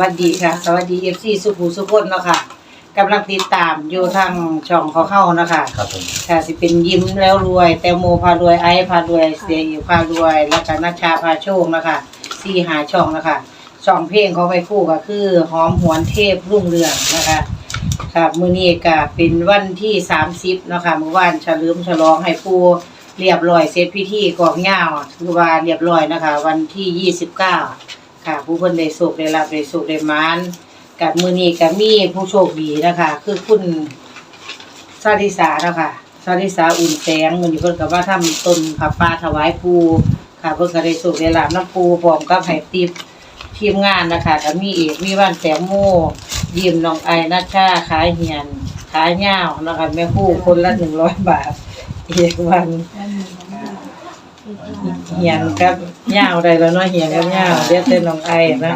วัสดีค่ะ สวัสดีเอฟซีสุภูสุคนเนาะค่ะกำลังติดตามอยู่ทางช่องเขาเข้าเนาะคะครับผมค่ะสิเป็นยิ้มแล้วรวยแตงโมพารวยไอซ์พารวยเสียอิวพารวย แล้วก็นัชชาพาโชคนะคะสี่หาช่องนะคะช่องเพลงเขาไปคู่ก็คือ หอมหวนเทพรุ่งเรืองนะคะค่ะมื้อนี้ก็เป็นวันที่30เนาะค่ะเมื่อวานเฉลิมฉลองให้ผู้เรียบร้อยเสร็จพิธีกองยาวคือว่าเรียบร้อยนะคะ วันที่29 ค่ะ ผู้คนได้สุขได้รับได้สุขได้มานกับมือนี้ก็มีผู้โชคดีนะคะ คือคุณสาริสาเนาะคะสาริสาอุ่นแสงมือนี้เพิ่นก็ว่าทำต้นผับปลาถวายปูค่ะเพิ่นก็ได้สุขได้รับน้ำปูพร้อมกับให้ติปทีมงานนะคะก็มีเอกมีวันแตงโมยิมน้องไอนัชชาขายเหียนขายย่านะคะแม่คู่คนละหนึ่งร้อยบาทเอกวัน เหียนกับย่าวได้แล้วเนาะเหียนกับย่าวเดี๋ยวเป็นน้องไอนะ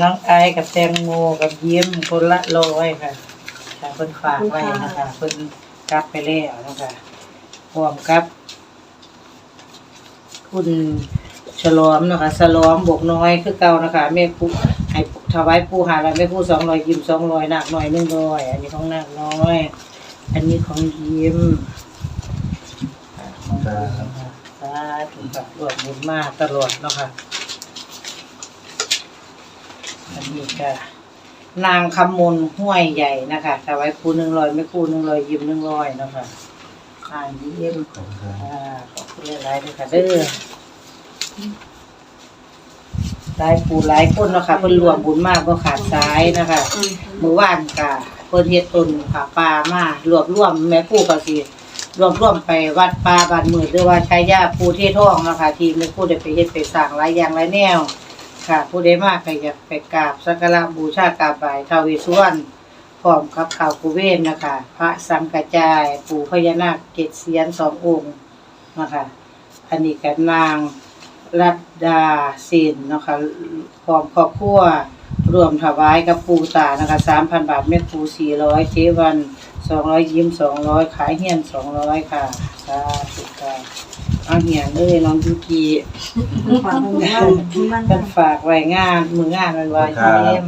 น้องไอกับแตงโมกับยิ้มคนละร้อยค่ะค่ะเพิ่นฝากไว้นะคะเพิ่นกลับไปแล้วนะคะพร้อมกับ คุณฉลอมนะคะฉลอมบกน้อยคือเก่านะคะแม่ปูให้ถวายปูหาแล้วแม่ปูสองร้อยยิ้มสองร้อยหนักหน่อยหนึ่งร้อยอันนี้ของหนักน้อย อันนี้ของยิ้มค่ะของ สาธุค่ะรวมบุญมากตลอดเนาะค่ะอันนี้ก็นางคำมนห้วยใหญ่นะคะถวายคูหนึ่งร้อยไม่คูหนึ่งร้อยยิมหนึ่งร้อยเนาะคะอ่ายิ้มอบคุณครับอ่าขอบคุณหลายๆเลยค่ะเด้อหลายปูหลายคนเนาะค่ะเพิ่นรวมบุญมากก็ขาดสายนะคะเมื่อวานกะเพิ่นเฮ็ดตุนผาป่ามารวบรวมแม่ครูก็สิ รวบรวมไปวัดป่าบ้านมือหรือว่าใชายาปูเททองนะคะทีม่ครูได้ไปเฮ็ดไปสร้างหลายอย่างหลายแนว ค่ะ ผู้ใดมากก็อยากไปกราบสักการะบูชากราบไหว้ทาวเวสสุวรรณพร้อมกับข่าวกุเวนนะคะ พระสังกระจายปู่พญานาคเกศเสียนสององค์นะคะอันนี้กับนางรัตดาสินนะคะพร้อมครอบครัวรวมถวายกับปูตานะคะสามพันบาทแม่ครูสี่ร้อยเจวัน สองร้อยยิ้มสองร้อยขายเฮียนสองร้อยค่ะสาธุค่ะเอาเหียนเลยน้องยูกีกันฝากไว้งานมืองานวันวายเยี่ยม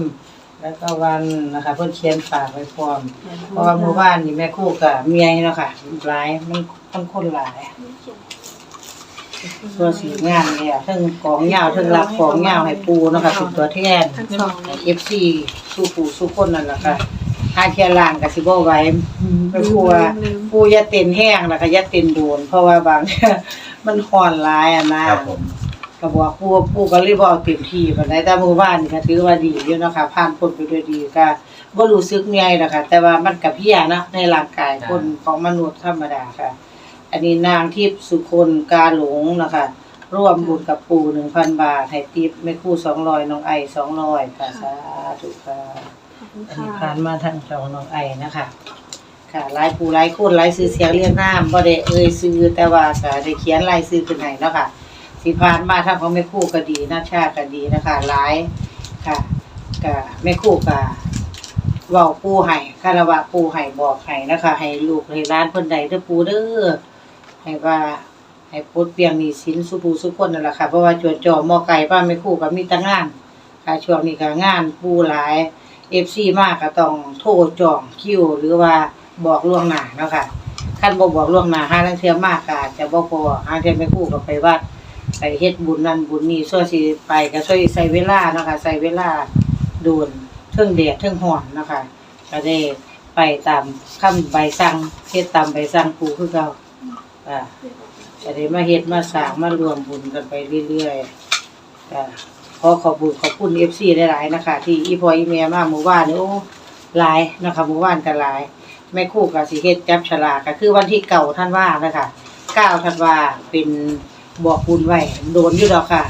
แล้วก็วันนะคะเพื่อนเขียนฝากไว้พร้อมเพราะว่าเมื่อวานนี่แม่คู่กับเมียเนาะค่ะหลายมันคนคนหลายตัวสีงานเนี่ยทั้งกองยาวทั้งรับกองยาวให้ปูเนาะค่ะเป็นตัวแทนทั้งสองเลยเอฟซีสู้ปูสู้คนนั่นแหละค่ะ ถ้าเทียร่างกับสิบ่ไหว้แม่ครูว่าปูอย่าเต้นแห้งแล้วก็อย่าเต้นโดน เพราะว่าบางมันห่อนหลายอะนะครับผม ก็บอกปู่ปู่ก็เลยบ่เอาเต็มที่ปานใดแต่เมื่อวานนี่ก็ถือว่าดีอยู่เนาะค่ะผ่านพ้นไปด้วยดีก็บ่รู้สึกเหนื่อยดอกค่ะแต่ว่ามันก็เพลียนะในร่างกายคนของมนุษย์ธรรมดาค่ะ อันนี้นางทิพย์สุคนกาหลงนะคะ ร่วมบุญกับปู่1,000บาท ให้ติปแม่ครู200น้องไอ200ค่ะสาธุค่ะ อันนี้ผ่านมาทางช่องน้องไอนะคะ ค่ะหลายผู้หลายคนหลายซื้อเสียงเรียกน้ำบ่ได้เอ่ยซื้อแต่ว่าก็ได้เขียนรายซื้อขึ้นให้เนาะค่ะ สิผ่านมาทางของแม่ครู่ก็ดีนาชาก็ดีนะคะหลายค่ะก็แม่ครู่ก็เว้าปู่ให้คารวะปู่ให้บอกให้นะคะ ให้ลูกให้หลานเพิ่นใดเด้อปูเด้อให้ว่าให้ปลดเปลียงหนี้สินสุผู้สุคนนั่นแหละค่ะเพราะว่าจวนจอหมอไก่ป้าแม่ครู่ก็มีแต่งานค่ะช่วงนี้ก็งานปูหลาย FC มากก็ต้องโทรจองคิวหรือว่าบอกล่วงหน้าเนาะค่ะคันบ่บอกล่วงหน้าห้าลังเทื่อมากก็อาจะบ่พอห้าเทื่อแม่ครู่ก็ไปวัดไปเฮ็ดบุญนั่นบุญนี่ส่วนสิไปก็ช่วยใส่เวลาเนาะค่ะใส่เวลาโดนเทิงแดดเทิงร้อนเนาะค่ะก็ได้ไปตามคำใบสั่งเฮ็ดตามใบสั่งปู่คือเก่าอ่าก็ได้มาเฮ็ดมาสร้างมารวมบุญกันไปเรื่อยๆก็ ขอขอบคุณขอบคุณ FC หลายๆนะคะ ที่อีพออีเมียมาเมื่อวานนี่โอ้หลายนะคะเมื่อวานก็หลาย แม่ครู่ก็สิเฮ็ดจับฉลากก็คือวันที่เก่าท่านว่านะคะเก้าท่านว่าเป็นบอกบุญไว้โดนอยู่ดอกค่ะ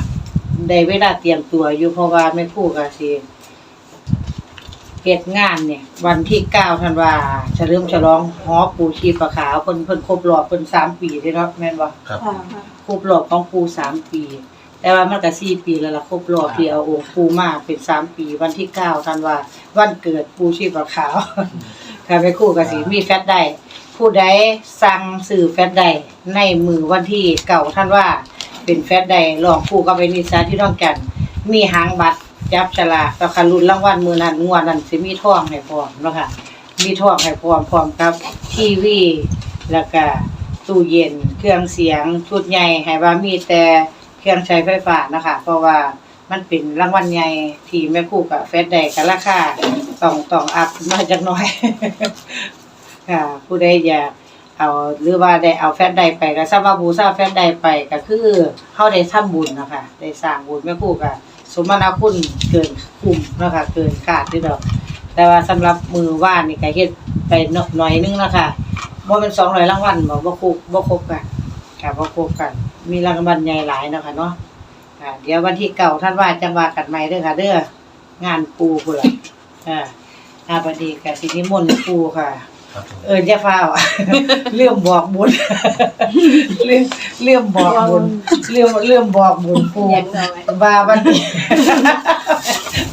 ได้เวลาเตรียมตัวอยู่เพราะว่าแม่ครู่ก็สิเฮ็ดงานเนี่ย วันที่เก้าธันวาเฉลิมฉลองหอปูชีพขาวเพิ่นเพิ่นครบรอบเพิ่นสามปีเด้เนาะแม่นบ่ครับครบรอบของปูสามปี แต่ว่ามันก็สี่ปีแล้วล่ะครบรอบที่เอาองค์ปูมาเป็นสามปีวันที่เก้าธันวาวันเกิดปูชีพขาวค่ะแม่ครู่ก็สิมีแฟตได้ผู้ใดสั่งซื้อแฟตได้ในมือวันที่เก่าท่านว่าเป็นแฟตได้ลองคู่กับไปนิสาที่ต้องกัน มีหางบัตรจับฉลากแล้วค่ะรุ่นรางวัลมื้อนั้นงวดนั้นสิมีทองให้พร้อมเนาะค่ะมีทองให้พร้อมพร้อมกับทีวีแล้วก็ตู้เย็นเครื่องเสียงชุดใหญ่ให้ว่ามีแต่ เครื่องใช้ไฟฟ้านะคะ เพราะว่ามันเป็นรางวัลใหญ่ที่แม่ครูกับเฟสได้ก็ราคาต้องต้องอัพมาจักน่อยค่ะผู้ใดอยากเอาหรือว่าได้เอาแฟนใดไปก็ทราบว่าบูชาแฟนใดไปก็คือเฮาได้ทำบุญนะคะได้สร้างบุญแม่ครูก็สมนาคุณเกินคุ้มนะคะเกินคาดที่ดอกแต่ว่าสำหรับมือว่านนี่ก็เฮ็ดไปหน่อยนึงแล้วค่ะบ่เป็น200รางวัลบ่บ่ครบบ่ครบกันค่ะบ่ครบกัน มีรางวัลใหญ่หลายเนาะค่ะเนาะค่ะเดี๋ยววันที่เก่าท่านว่าจังว่ากันใหม่เด้อค่ะเด้องานปูพุ่นล่ะอ่าอาบัดนี้ก็สินิมนต์ปูค่ะ ครับผมเอิ้นอย่าฟ้าวเรื่องบอกบุญ เรื่องเรื่องบอกบุญเรื่องเรื่องบอกบุญปูยังเอาไว้ ว่าวันนี้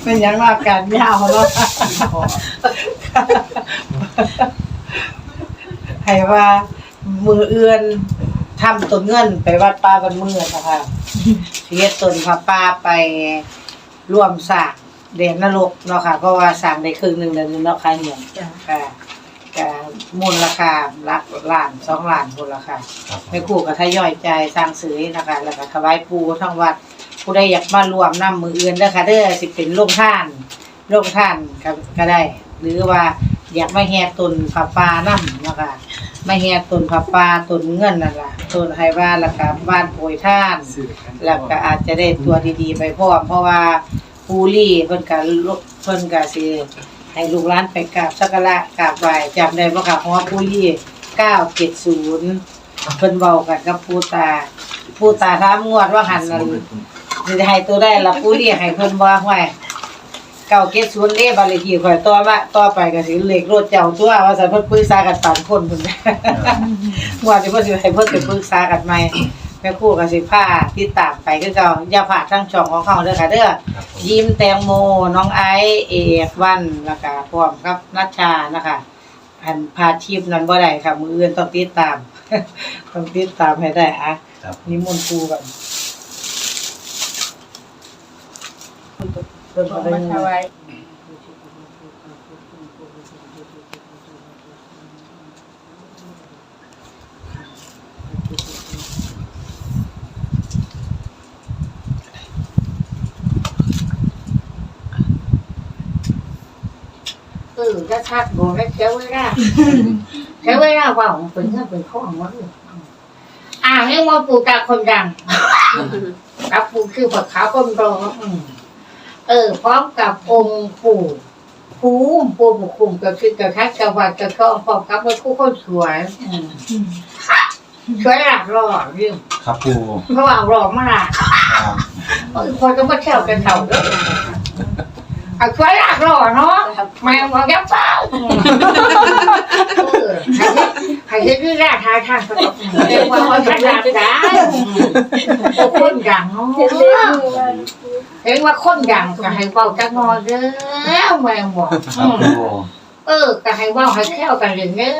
เป็นหยังว่าการยาวเนาะให้ว่ามือเอื้อน ทำต้นเงินไปวัดป่าบันเมืองนะคะเสียต้นพระป่าไปร่วมสร้างเดนนรกเนาะค่ะเพราะว่าสร้างได้ครึ่งหนึ่งเดือนนึงเนาะค่ะเนี่ยจ้ะ ค่ะก็มูลราคาลักล้านสองล้านมูลราคา ครับผม แม่ครูก็ทยอยใจายสร้างซื้อนะคะ แล้วก็ถวายปูทั้งวัด ผู้ใดอยากมารวมนำมืออื่นเด้อค่ะเด้อสิเป็นโรงทานโรงทานก็ก็ได้ หรือว่าอยากมาแห่ต้นผาป่านำเนาะคะ มาแห่ต้นผาป่าต้นเงินนั่นล่ะต้นไฮว่าแล้วก็บ้านโปรยท่าน แล้วก็อาจจะได้ตัวดีๆ ไปพร้อมเพราะว่าปูรี่เพิ่นก็ลุกเพิ่นก็สิให้ลูกหลานไปกราบสักการะกราบไหว้จำได้บ่ค่ะเพราะว่าปูรี่970เพิ่นเว้ากันกับปูตาปูตาถามงวดว่าหันนั่นสิได้ให้ตัวได้ละปูรี่ให้เพิ่นบ่ห้วย 970เลขบัตรเลขที่ข่อยต่อมาต่อไปก็สิเลขรถเจ้าตัวว่าซั่นเพิ่นปรึกษากันปานคนเพิ่นงวดที่เพิ่นสิให้เพิ่นไปปรึกษากันใหม่แม่ครู่กับสิผ้าที่ตามไปคือเก่าอย่าผ่าดทั้งช่องของเขาเด้อค่ะเด้อครับผมยิ้มแตงโมน้องไอซ์เอกวันแล้วก็พร้อมกับนัชชานะคะอันพาชีพนั้นบ่ได้ค่ะ มืออื่นต้องติดตาม ต้องติดตามให้ได้อะครับ นิมนต์ครูก่อนเพิ่นขอบ่ได้มาถวายเออจะทักบ่ได้เสียเวลาใช้เวลาว่าของเป็นเรื่องเป็นข้อของมันเลยอ่าให้มอปูตาคนดังรับปูคือผักขาวก้นรองอืม เออ พร้อมกับองค์ปู่ภูมิปู่บุกคุมก็คือกระทักกระวัดกระทองพร้อมกับพระคู่คนสวยอืมสวยหลักหล่อเรื่องครับปูเพราะว่าหล่อมากครับเออคนก็มาเที่ยวกันเท่าเด้อ อะสวยหลักหล่อเนาะแม่บอกแก้วเปล่าอืมเออให้เฮ็ดให้เฮ็ดเรื่องแรกทายทางก็ต้องเรียกว่าคนดังได้โอ้คนดังเนาะเจ็ดเล็กมือวันเห็นว่าคนดังก็ให้เว้าจักหน่อยเด้อแม่งบอกครับอืมปูเออก็ให้เว้าให้แค่วกันอย่างเงี้ย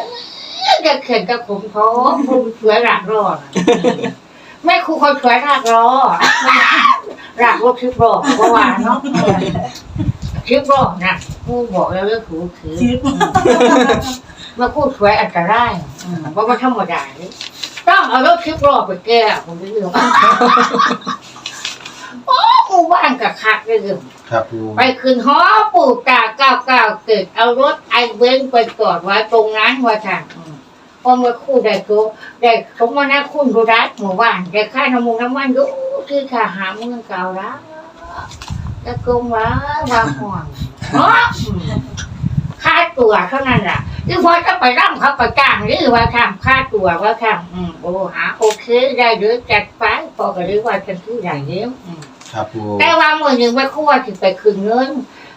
จะเขียนกับผมท้องผมสวยหลักรอดแม่ครูคนสวยหลักรอหลักรถชิบรอเพราะว่าเนาะ ชิบรอนะครูบอกแล้วเรื่องครูคือมาครูสวยอันตรายอืมเพราะว่าธรรมดานี่ต้องเอารถชิบรอไปแก้ผมไม่เรื่องโอ้หมู่บ้านกับคักเลยเรื่องครับปูไปขึ้นหอปู่ตาเก้าเก้าเกิดเอารถไอเว้นไปจอดไว้ตรงนั้นว่าทางอืมพอเมื่อคู่ได้ตัวได้สมมานะคุณดูรัฐหมู่บ้านได้ค่าน้ำมูกน้ำมันดูคือขาหาเมืองเก่าแล้ว จะกงว่าว่าห่วงเนาะอืมค่าตัวเท่านั้นแหละที่พอจะไปร่ำเขาประจ้างหรือว่าทำค่าตัวว่าทำอืมโอ้หาโอเคได้หรือจัดไปพอก็เรียกว่าฉันคืออย่างนี้อืมครับปูแต่ว่ามือหนึ่งว่าคู่ว่าถึงไปคืนเงิน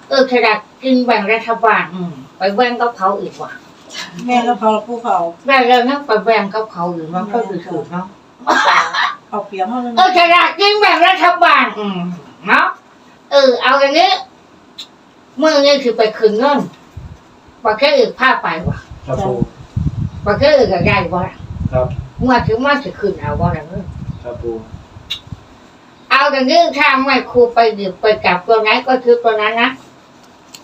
เออขนาดกินแบ่งรัฐบาลอืมไปแบ่งกับเขาอีกว่ะแม่ก็พอผู้เขาแบ่งแล้วนั่งไปแบ่งกับเขาอยู่มันก็คือถูกเนาะเขาเปียกเขาเลยเออขนาดกินแบ่งรัฐบาลอืมเนาะ เออ เอาอย่างนี้มือนี้คือไปคืนเงินว่าแค่อื่นพาไปว่ะครับปูว่าแค่อื่นก็ได้ว่ะครับเมื่อถึงมาจะคืนเอาว่าอะไรเงินครับปูอเอาแต่นี้ถ้าไม่ครูไปหยิบไปจับตัวไหนก็คือตัวนั้นนะ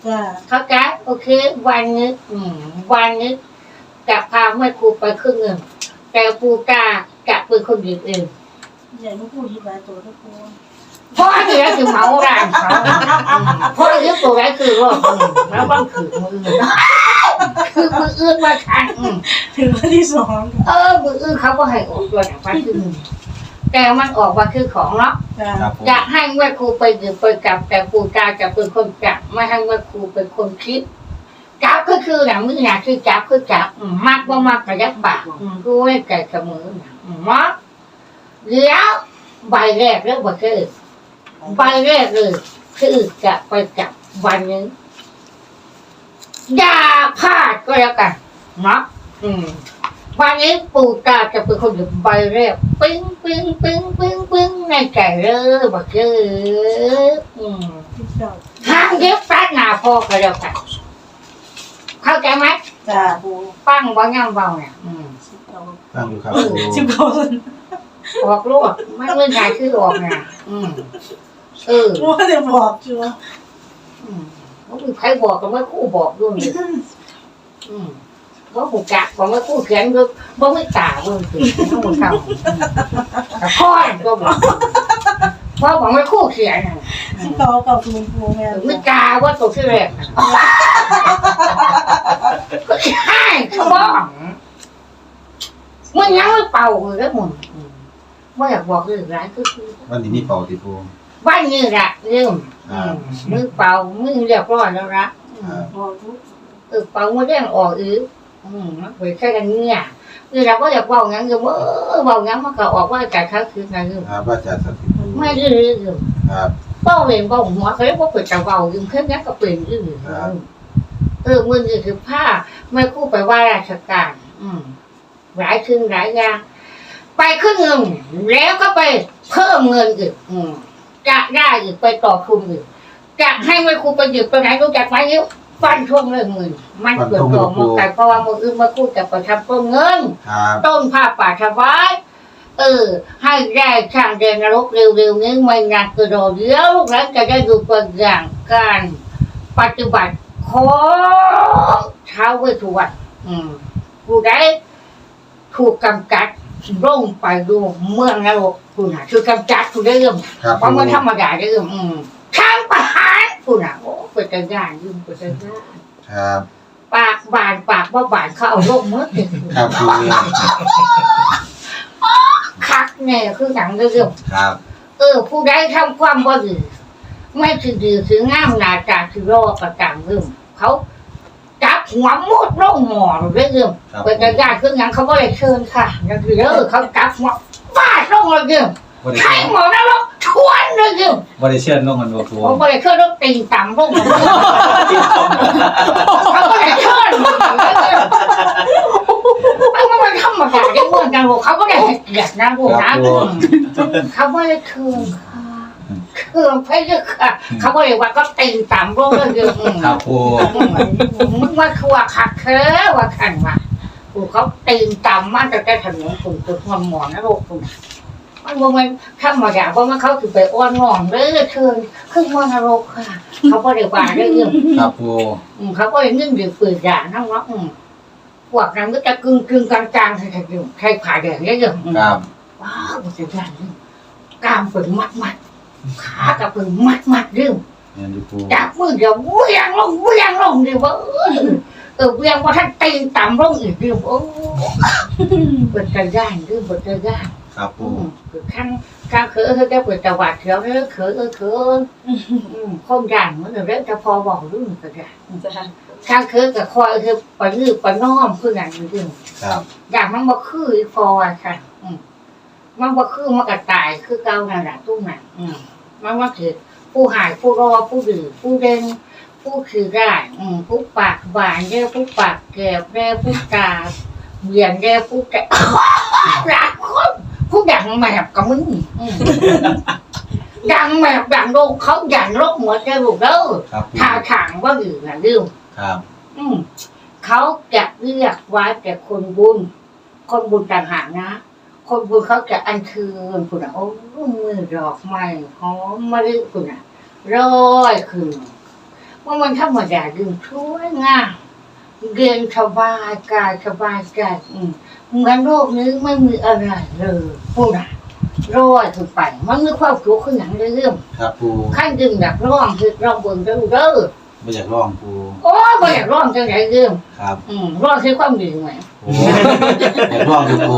จ้าเข้าใจโอเค วันนี้อืมวันนี้จะพาแม่ครูไปครึ่งหนึ่งแต่ปูตาจะเป็นคนหยิบเองใหญ่ไม่พูดที่บายตัวทุกคนเพราะเหลือคือเหมาร้านเขาอืมเพราะเหลือตัวไหนคือรอดอืมแล้วบางคือมือคือมืออื่นมาทันอืมถึงวันที่สองเออมืออื่นเขาก็ให้ออกตัวนะวันที่หนึ่งแต่มันออกมาคือของเนาะจ้าครับผมจะให้แม่ครูไปหยิบไปจับ แต่ปู่ตาจะเป็นคนจับไม่ให้แม่ครูเป็นคนคิดจับก็คือหนังมือหนาคือจับคือจับอืมมากว่ามากกระยักปากอืมด้วยไก่เสมอนะอืมมักเดี๋ยวใบแรกเรื่องบ่คือ ใบแรกเลยคือจะไปจับวันนี้อย่าพลาดก็แล้วกันเนาะอืมวันนี้ปู่ตาจะเป็นคนหยิบใบแรกปิ้งปิ้งปิ้งปิ้งปิ้งในใจเลยบอกเลยอืมที่เจ้าห้ามเย็บแป๊ดหนาพอก็แล้วกันเข้าใจไหมจ้าปูปั้งบ่ย่ำเบาเนี่ยอืมสิบเก้าฟังอยู่ครับสิบเก้าสันออกลูกไม่เมื่อไงคือออกนะอืม เออว่าจะบอกชัวร์อืมว่ามีใครบอกก็ไม่คู่บอกด้วยนี่อืมว่าหูกักบอกไม่คู่เขียนก็บ่ไม่ตาเบิ่งสิทั้งหมดเขาแต่พ่อก็บอกพ่อบอกไม่คู่เขียนน่ะสิบเก้าเก้าศูนย์ปูแม่ไม่กล้าว่าตัวที่แรกน่ะก็ใช่เขาบอกมันยังไม่เป่าเลยแล้วมึงอืมว่าอยากบอกเรื่องร้ายก็คือวันนี้มีเป่าติปูบ้านนี้ละเรื่องอืมมือเป่ามือเรียบร้อยแล้วละอืมบอกทุกเออเป่ามือแดงออกอีกอืมมันไปแค่กันเนี่ยคือเราก็อยากเบางั้นอยู่ว่าเออเบางั้นมันก็ออกว่าจากเขาคือไงอยู่ครับว่าจะสักดิ์สิทธิ์ไม่ดื้ออยู่ครับเบ้าเองเบ้าหัวเขาเรียกว่าเปิดตะเบาอยู่แค่นี้ก็เป็นดื้อเออมือนี่คือผ้าไม่คู่ไปว่าราชการ อืมหลายขึ้นหลายอย่างไปขึ้นเงินแล้วก็ไปเพิ่มเงินอีกอืม จะได้อีกไปต่อทุนอีกจะให้ไม่ครูไปหยิบไปไหนรู้จักไหมยิ้วฟันทวงเรื่องเงินมันเกิดต่อมากันเพราะว่ามืออื่นมาคู่จะไปทำต้นเงินครับต้นผ้าป่าถวายเออให้ได้ช่างเดนนรกเร็วๆนี้ไม่นานก็รอเดี๋ยวลูกหลานจะได้ดูตัวอย่างการปฏิบัติของท้าวเวสสุวรรณอืมผู้ใดถูกกำจัด ร่งไปดูเมืองนรกคุณน่ะ คือกำจัดคุณได้เรื่องครับเพราะมันธรรมดาได้เรื่องอืมทางประหารคุณน่ะโอ้เป็นจังยานยืมเป็นจังยานครับปากบานปากว่าบานเขาเอาลงมือติดครับปูคักแน่คือหนังเรื่องครับเออ ผู้ใดทำความบ่ดีไม่ถือดีถืองามหนาจาถือรอประจำเรื่องเขาจับ หัวมุดลงหมอนเรื่องครับเป็นกระยาคือหยังเขาบ่ได้เชิญค่ะนั่นคือเออเขาจับหัวฟาดลงเลยเรื่องบ่ได้ใช้หมอนแล้วทวนเลยเรื่องบ่ได้เชื่อลงกันบ่ปูเขาบ่ได้เชิญแล้วตีต่ำลงเขาบ่ได้เชิญมันมันมันธรรมดาได้เมืองกันเขาก็ได้ให้เกียรตินะพวกนะเขาไม่ได้คืนค่ะ คืนไปเลยค่ะเขาไม่ได้ว่าก็ตีตามโลกเลยอยู่อืมครับปูมึงว่าคือว่าคักเคอว่าขันว่ากูเขาตีตามมาแต่แต่ถนนกูกูมันหมอนนะลูกกูมันว่ามันธรรมดาเพราะมันเขาถือไปอ้อนงอนเลยเชิญขึ้นมานรกค่ะ เขาไม่ได้ว่าได้ยังครับปูอืมเขาก็เลยนึ่งดื่มปืนยานั่งว่าอืมพวกนั้นก็จะกึ่งกึ่งกลางกลางใครใครใครผ่าแดงได้ยังครับว้าวมันจะยันเรื่องกล้ามเป็นมัดมัด ขากับเป็นมัดมัดเรื่องเงินอยู่ปูจับมือเดียวเวียงลงเวียงลงดีว่าเออเออเวียงว่าท่านตีนต่ำลงอีกเดียวโอ้เปิดกระย่านเรื่องเปิดกระย่านครับอืปูมเปิดข้างข้างเขือเขาจะเปิดตะวัดเขียวเออเขือเออเขืออืมคงย่านเหมือนเรื่องจะพอบอกเรื่องกระย่านจ้าข้างเขือกับคอยคือปนืบปน้อมคืออย่างนี้เรื่องครับอย่างมันบ่คืออีฟอยค่ะอื มมันบ่คือมันก็ตายคือเก่านั่นแหละตุ้งน่ะอืมมันว่าคือผู้หายผู้รอผู้ดื้อผู้เด่นผู้คือได้อืมผู้ปากหวานแย่ผู้ปากแกบแย่ผู้ตาเบียนแย่ผู้แกหลายคนผู้ดังแมบกับมึงอืมดังแมบดังโดนเขาหยันรกหัวใจลูกเด้อครับปูท่าทางว่าดื้อน่ะดื้อครับ อืมเขาจะเรียกไว้แต่คนบุญ คนบุญต่างหากนะ คคนบุญเขาจะอัญเชิญคุณอะโอ้มือดอกไม้หอมมะลิคุณอะร้อยคืนว่ามันธรรมดาดื่มช่วยงามเรียนสบายกายสบายใจอืมเหมือนโลกนี้ไม่มีอะไรเลยคุณอะร้อยขึ้นไปมันมีความสุขขึ้นอย่างเรื่องครับปูขั้นดึงแบบร้องคือร้องบนเด้อเด้อ ไม่อยากร้องปูโอ้ยบ่อยากร้องจังไหนเรื่องครับอืมร้องคือความดีไหมโอ้อยากร้องอยู่ปู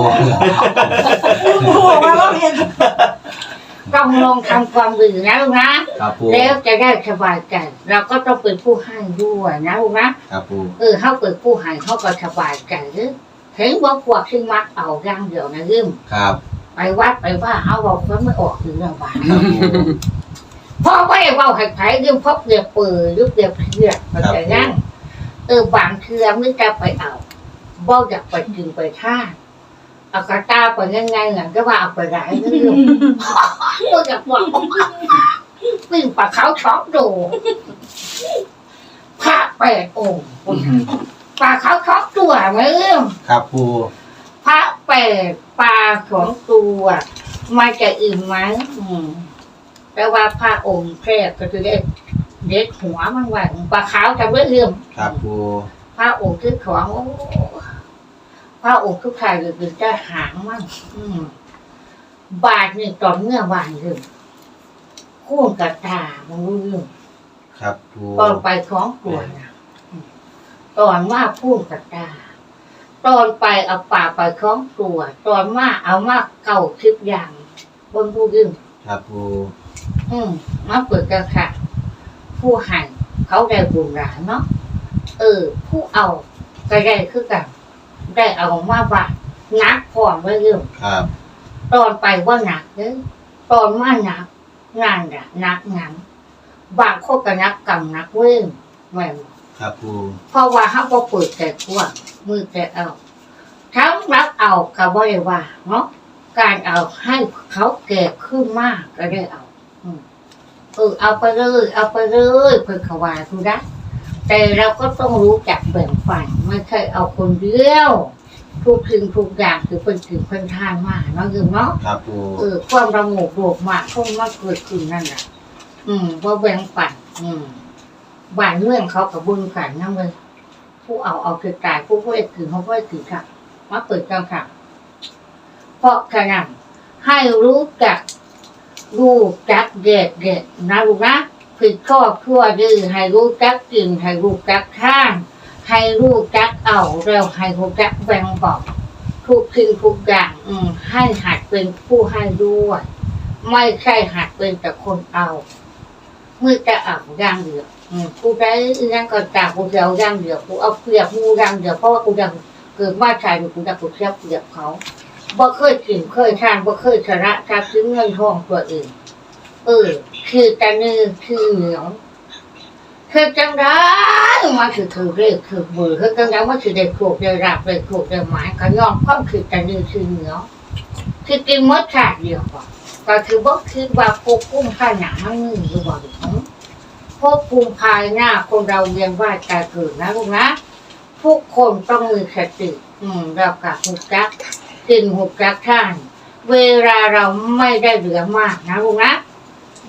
ปูบอกว่าเราเรียนต้องลองทำความดีนะลูกนะครับปูแล้วจะได้สบายใจเราก็ต้องเป็นผู้ให้ด้วยนะลูกนะครับปูเออเขาเป็นผู้ให้เขาก็สบายใจเด้อเห็นว่าพวกที่มักเอาอย่างเดียวนะเรื่องครับ ไปวัดไปว่าเอาบอกว่าไม่ออกถึงเรื่องบ้านครับปูเพราะว่าเว่าให้ใครเรื่องพบเรียบเปิดยุบเรียบเพียเข้าใจยังเออบางเทือไม่จะไปเอาบ่อยากไปกินไปท่าเอากระตาไปง่ายๆหลังก็ว่าเอาไปหลายเรื่องบ่อยากบอกปิ้งปลาเขาวช็อกโดพระแปดองค์ปลาเขาวช็อกตัวไหมเรื่องครับปูพระแปดปลาสองตัวมาจะอิ่มไหมอืม แต่ว่าพระองค์แค่ก็คือได้เด็ดหัวมันไว้ปลาขาวจะไม่เลื่อมครับปูพระองค์คือของโอ้พระองค์ทุกทายเลยคือจะหางมันอืมบาทนี่ตอนเมื่อวานเรื่องคู่กับตามันรู้เรื่องครับปูตอนไปท้องตัวนะอืมตอนว่าพูดกับตาตอนไปเอาป่าไปท้องตัว ตอนว่าเอามาเก่าคลิปอย่างบนผู้ยื่นครับปู อืมมาเปิดกันค่ะ ผู้ให้เขาได้บุญหลายเนาะเออ ผู้เอาก็ได้คือกัน ได้เอามาว่าหนักพร้อมไว้เรื่องครับ ตอนไปว่าหนักเด้อตอนมาหนักงานอะหนักงานบางคนก็หนักกำหนักเว้นแม่นบ่ครับปูเพราะว่าเขาก็เปิดแต่กว้างมือแต่เอาทั้งรับเอากับว่าได้ว่าเนาะการเอาให้เขาแก่ขึ้นมากก็ได้เอาอืม เออเอาไปเลยเอาไปเลยเพิ่นเขาว่าทุกนะแต่เราก็ต้องรู้จักแบ่งปันไม่ใช่เอาคนเดียวทุกสิ่งทุกอย่างคือเป็นถึงเพิ่นทานมากเนาะคือเนาะครับปูเออความระโงกโรกมากคงมาเกิดขึ้นนั่นแหละอืมว่าแบ่งปันอืมบ้านเรื่องเขากับบุญกันนั่นเลยผู้เอาเอาคือตายผู้ผู้เอกถือเขาผู้เอกถือค่ะมาเปิดกันค่ะเพราะขนาดให้รู้จัก รู้จักเด็กเด็กนะลูกนะผิดข้อทั่วดื้อให้รู้จักกินให้รู้จักท่านให้รู้จักเอาแล้วให้รู้จักแบ่งบอกทุกสิ่งทุกอย่างอืมให้หัดเป็นผู้ให้ด้วยไม่ใช่หัดเป็นแต่คนเอาเมื่อจะเอาอย่างเดียวอืมกูได้อีนั่นก็จากกูจะเอาอย่างเดียวกูเอาเปรียบกูอย่างเดียวเพราะว่ากูจะเกิดมาชายกูจะกูเทียบเปรียบเขา บ่เคยกินเคยทานบ่เคยชนะทราบซึ้งเงินทองตัวเองเออ คือต่เนื้อคือเหนียวคือจังได้มาถือถือเลขถือมือคือจังได้มาถือได้โขกได้ราบได้โขกได้หมายก็ยอมความคือต่เนื้อคือเหนียวคือกินมดชาติเดียวก่อนก็คือบ่คือว่าโกกุ้งข้าหนังมันนึ่งหรือว่าหรือพบภูมิภายหน้าคนเราเวียนว่ายตาเกิดนะลูกนะทุกคนต้องมีสติ อืมเรากับหุกจัก กินหุกจักท่าน เวลาเราไม่ได้เหลือมากนะลูกนะ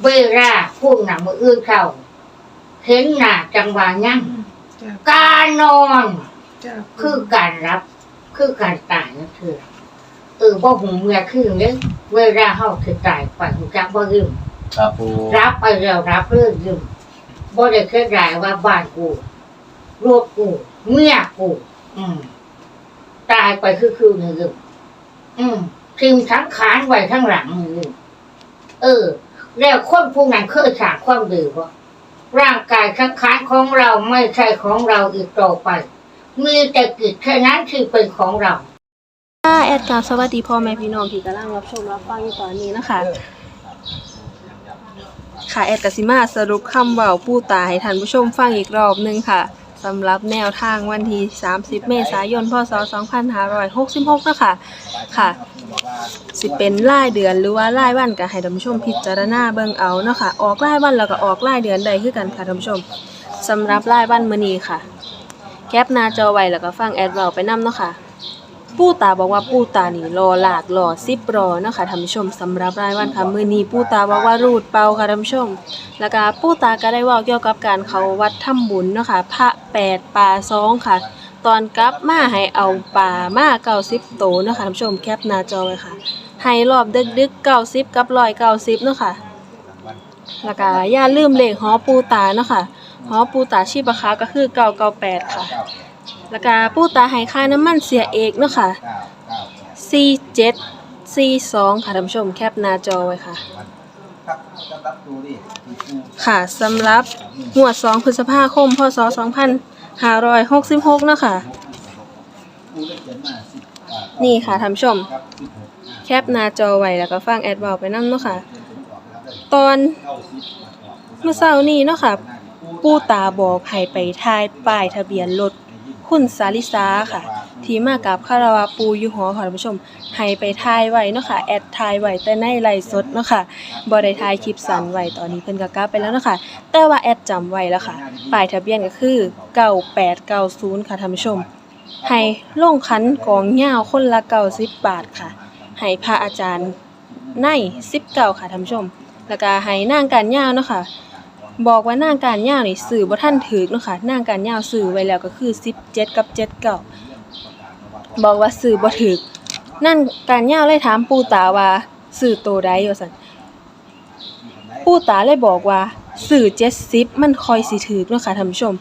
เวลาพูดหนัมืออื่นเข้าเห็นหน้าจังหวะยั่งการนอน คือการรับ คือการตายนั่นคือเออว่าหูเมื่อคือเนี่ยเวลาเขาคือตายไปหุกจักว่าลืมครับปูรับไปแล้วรับเรื่องยืมบ่ได้เคยได้ว่าบ้านกูรถกูเมียกู อืมตายไปคือคือหนึ่งยืม อืมทิมทั้งขานไว้ทั้งหลังนี่เออ แล้วคนผู้นั้นเคยสร้างความดีบ่ร่างกายทั้งขานของเราไม่ใช่ของเราอีกต่อไป มีแต่กิจแค่นั้นที่เป็นของเรา ค่ะแอดกราบสวัสดีพ่อแม่พี่น้องที่กำลังรับชมรับฟังอยู่ตอนนี้นะคะ ค่ะแอดกสิมาสรุปคำเว้าผู้ตายให้ท่านผู้ชมฟังอีกรอบหนึงค่ะ สำหรับแนวทางวันที่ 30 เมษายน พศ 2566 นะคะ ค่ะ สิเป็นรายเดือนหรือว่ารายวันก็ให้ท่านผู้ชมพิจารณาเบิ่งเอาเนาะค่ะ ออกรายวันแล้วก็ออกรายเดือนได้คือกันค่ะท่านผู้ชมสำหรับรายวันมื้อนี้ค่ะ แคปหน้าจอไว้แล้วก็ฟังแอดเว้าไปนํเนาะค่ะ ปู่ตาบอกว่าปู่ตานี่รอหลากรอสิบรอเนาะค่ะท่านผู้ชมสำหรับรายวันค่ะมื้อนี้ปู่ตาบอกว่ารูดเป่าค่ะท่านผู้ชม แล้วก็ปู่ตาก็ได้เว้าเกี่ยวกับการเขาวัดทำบุญเนาะค่ะพระแปดป่าสองค่ะ ตอนกลับมาให้เอาป่ามา90โตเนาะค่ะท่านผู้ชมแคปหน้าจอไว้ค่ะให้รอบดึกๆ90กับ190เนาะค่ะแล้วก็อย่าลืมเลขหอปูตาเนาะค่ะหอปูตาชีพราคาก็คือ998ค่ะ แล้วก็ปูตาให้ค่าน้ำมันเสียเอกเนาะค่ะ47 42ค่ะท่านผู้ชมแคปหน้าจอไว้ค่ะ ค่ะสำหรับงวด2พฤษภาคม พศ 2566เนาะค่ะปูได้เขียนมาสิบอ่านี่ค่ะท่านผู้ชม แคปหน้าจอไว้แล้วก็ฟังแอดเว้าไปนำเนาะค่ะ ตอนเมื่อเช้านี้เนาะค่ะ ปู่ตาบอกให้ไปถ่ายป้ายทะเบียนรถ คุณสาลิสาค่ะ ที่มากับคาราวาปูอยู่หอค่ะท่านผู้ชมให้ไปถ่ายไว้เนาะค่ะแอดถ่ายไว้แต่ในไลฟ์สดเนาะค่ะบ่ได้ถ่ายคลิปสั้นไว้ตอนนี้เพิ่นก็กลับไปแล้วเนาะค่ะแต่ว่าแอดจำไว้แล้วค่ะป้ายทะเบียนก็คือ 9890 ค่ะท่านผู้ชม ให้ลงคันกองยาวคนละ90บาทค่ะ ให้พระอาจารย์ใน19ค่ะท่านผู้ชม แล้วก็ให้นางการยาวเนาะค่ะ บอกว่านางการย่าวนี่สื่อบ่ทันถึกเนาะค่ะนางการย่าวสื่อไว้แล้วก็คือ 17 กับ 79 บอกว่าสื่อบ่ถึกนั่นการย่าวเลยถามปู่ตาว่าสื่อโตใดว่าซั่นปู่ตาเลยบอกว่าสื่อ70มันคอยสิถึกเนาะค่ะท่านผู้ชม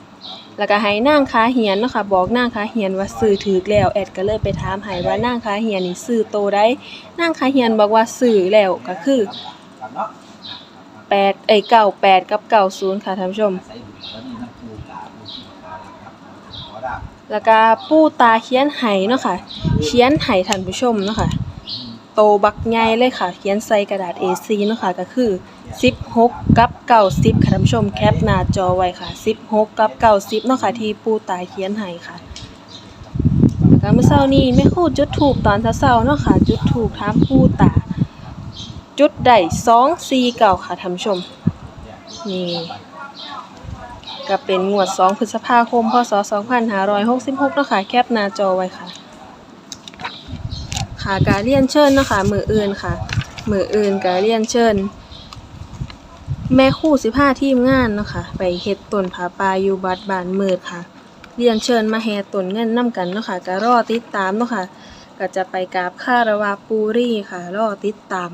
แล้วก็ให้นางค้าเฮียนเนาะค่ะบอกนางค้าเฮียนว่าสื่อถึกแล้วแอดก็เลยไปถามให้ว่านางค้าเฮียนนี่สื่อโตใดนางค้าเฮียนบอกว่าสื่อแล้วก็คือ แปดเอ้ยเก้าแปดกับเก้าศูนย์ค่ะท่านผู้ชม แล้วก็ปู่ตาเขียนไห้เนาะค่ะ เขียนไห้ท่านผู้ชมเนาะค่ะ โตบักใหญ่เลยค่ะ เขียนใส่กระดาษ A4 เนาะค่ะ ก็คือ 16 กับ 90 ค่ะท่านผู้ชมแคปหน้าจอไว้ค่ะ 16 กับ 90 เนาะค่ะ ที่ปู่ตาเขียนไห้ค่ะแล้วก็เมื่อเช้านี้แม่ครูจุดถูกตอนเช้าๆเนาะค่ะ จุดถูกถามปู่ตา จุดได้249ค่ะท่านผู้ชม นี่ก็เป็นงวด 2 พฤษภาคม พศ 2566เนาะค่ะ แคปหน้าจอไว้ค่ะ ค่ะการเรียนเชิญเนาะค่ะ มืออื่นค่ะ มืออื่นการเรียนเชิญ แม่คู่ 15 ทีมงานเนาะค่ะ ไปเฮ็ดต้นผาป่าอยู่บัดบานมืดค่ะ เรียนเชิญมาแห่ต้นเงินนํกันเนาะค่ะก็รอติดตามเนาะค่ะ ก็จะไปกราบคาระวะปูรี่ค่ะ รอติดตาม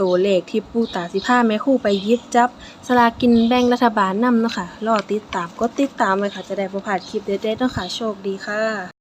ตัวเลขที่ปู่ตาสิผ้าแม่คู่ไปยิบจับ สลากินแบ่งรัฐบาลนำเนาะค่ะ รอติดตามกดติดตามไว้ค่ะ จะได้บ่พลาดคลิปเด็ดๆเนาะค่ะ โชคดีค่ะ